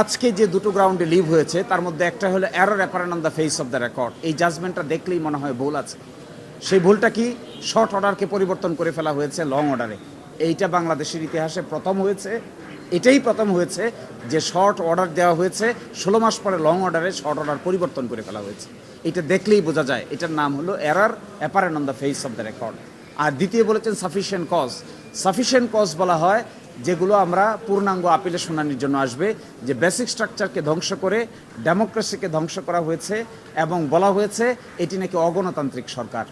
আজকে যে দুটো গ্রাউন্ডে লিভ হয়েছে, তার মধ্যে একটা হলো error apparent on the face of the record এই জাজমেন্টটা দেখলেই মনে হয় ভুল আছে। সেই ভুলটা কি শর্ট অর্ডারকে পরিবর্তন করে ফেলা হয়েছে লং অর্ডারে এইটা বাংলাদেশের ইতিহাসে প্রথম হয়েছে। এটাই প্রথম হয়েছে যে শর্ট অর্ডার দেওয়া হয়েছে, ষোলো মাস পরে লং অর্ডারে শর্ট অর্ডার পরিবর্তন করে ফেলা হয়েছে। এটা দেখলেই বোঝা যায়, এটার নাম হলো error apparent on the face of the record আর দ্বিতীয় বলেছেন সাফিসিয়েন্ট কজ সাফিসিয়েন্ট কজ বলা হয় যেগুলো আমরা পূর্ণাঙ্গ আপিলে শুনানির জন্য আসবে, যে বেসিক স্ট্রাকচারকে ধ্বংস করে ডেমোক্রেসিকে ধ্বংস করা হয়েছে এবং বলা হয়েছে এটি নাকি অগণতান্ত্রিক সরকার।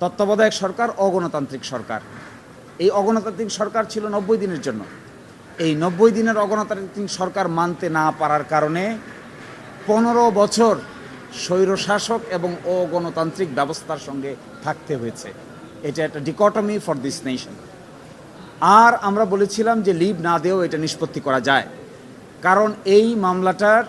তত্ত্বাবধায়ক সরকার, অগণতান্ত্রিক সরকার। এই অগণতান্ত্রিক সরকার ছিল নব্বই দিনের জন্য। এই নব্বই দিনের অগণতান্ত্রিক সরকার মানতে না পারার কারণে পনেরো বছর স্বৈরশাসক এবং অগণতান্ত্রিক ব্যবস্থার সঙ্গে থাকতে হয়েছে। এটা একটা ডিকটমি ফর দিস নেশন আর আমরা বলেছিলাম যে লিভ না দিয়েও এটা নিষ্পত্তি করা যায়। কারণ এই মামলাটার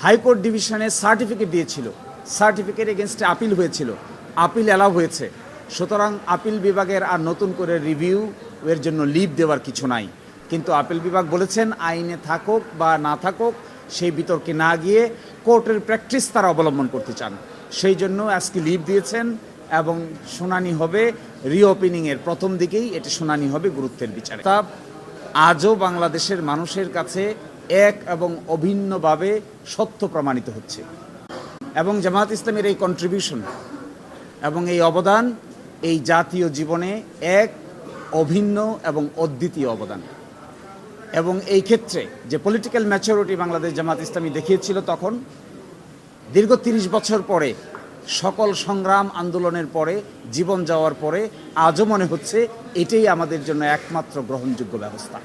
হাইকোর্ট ডিভিশনে সার্টিফিকেট দিয়েছিল। সার্টিফিকেট এগেনস্টে আপিল হয়েছিল। আপিল অ্যালাউ হয়েছে। সুতরাং আপিল বিভাগের আর নতুন করে রিভিউ এর জন্য লিভ দেওয়ার কিছু নাই। কিন্তু আপিল বিভাগ বলেছেন আইনে থাকুক বা না থাকুক, সেই বিতর্কে না গিয়ে কোর্টের প্র্যাকটিস তারা অবলম্বন করতে চান। সেই জন্য আজকে লিভ দিয়েছেন। এবং শুনানি হবে রিওপেনিংয়ের। প্রথম দিকেই এটি শুনানি হবে গুরুত্বের বিচারে। তা আজও বাংলাদেশের মানুষের কাছে এক এবং অভিন্নভাবে সত্য প্রমাণিত হচ্ছে। এবং জামাত ইসলামের এই কন্ট্রিবিউশন এবং এই অবদান এই জাতীয় জীবনে এক অভিন্ন এবং অদ্বিতীয় অবদান। এবং এই ক্ষেত্রে যে পলিটিক্যাল ম্যাচুরিটি বাংলাদেশ জামাত ইসলামী দেখিয়েছিল তখন, দীর্ঘ তিরিশ বছর পরে সকল সংগ্রাম আন্দোলনের পরে, জীবন যাওয়ার পরে, আজও মনে হচ্ছে এটাই আমাদের জন্য একমাত্র গ্রহণযোগ্য ব্যবস্থা।